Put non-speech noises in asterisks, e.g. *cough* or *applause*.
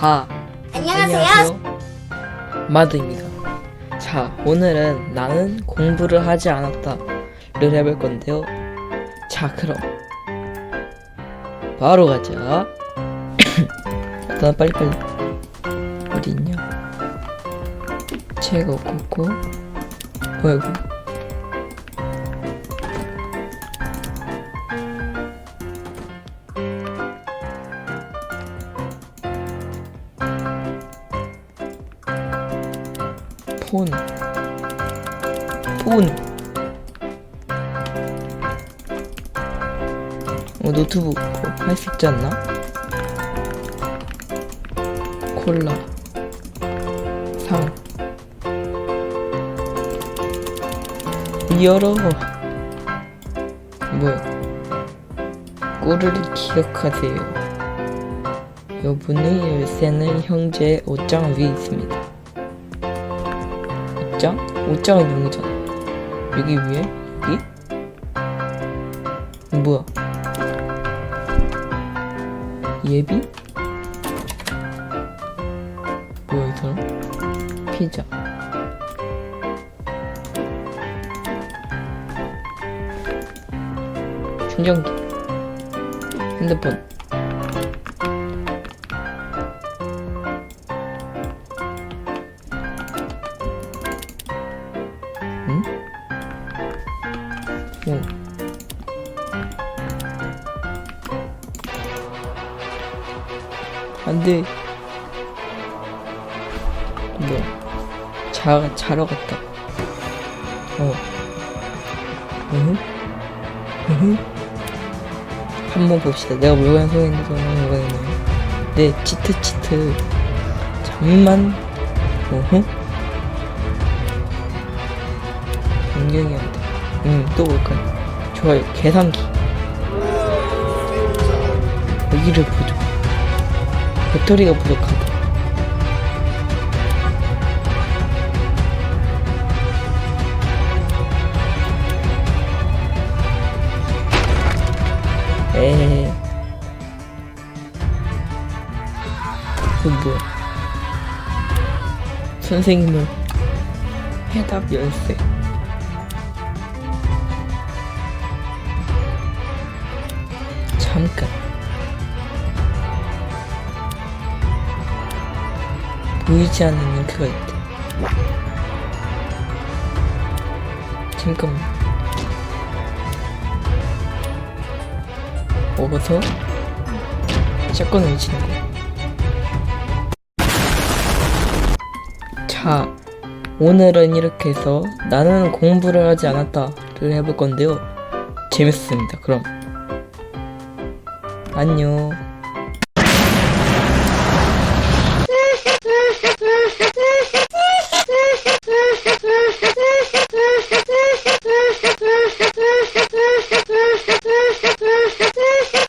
자, 안녕하세요. 마드입니다. 자, 오늘은 나는 공부를 하지 않았다를 해볼 건데요. 자, 그럼 바로 가자. *coughs* 일단 빨리빨리 어디 있냐? 책가 없고 이거? 폰. 폰. 어, 노트북 할 수 있지 않나? 콜라. 상. 열어. 뭐야? 꼬르를 기억하세요. 여분의 열쇠는 형제의 옷장 위에 있습니다. 옷장? 옷장은 여기잖아. 여기 위에? 여기? 뭐야? 예비? 뭐야 이 사람? 피자. 충전기. 핸드폰. 오. 안 돼. 뭐야. 자, 자러 갔다. 어. 응? 응? 한번 봅시다. 내가 물건 물건 있나요? 네, 치트 치트. 잠만. 어허? 변경이 안 돼. 응, 또 뭘까요? 좋아요. 계산기. 여기를 부족. 배터리가 부족하다. 에이. 그 뭐야? 선생님은 해답 열쇠. 잠깐. 보이지 않는 링크가 있대. 잠깐만. 먹어서 샷건을 치는 거. 자, 오늘은 이렇게 해서 나는 공부를 하지 않았다를 해볼 건데요. 재밌습니다. 그럼 안녕.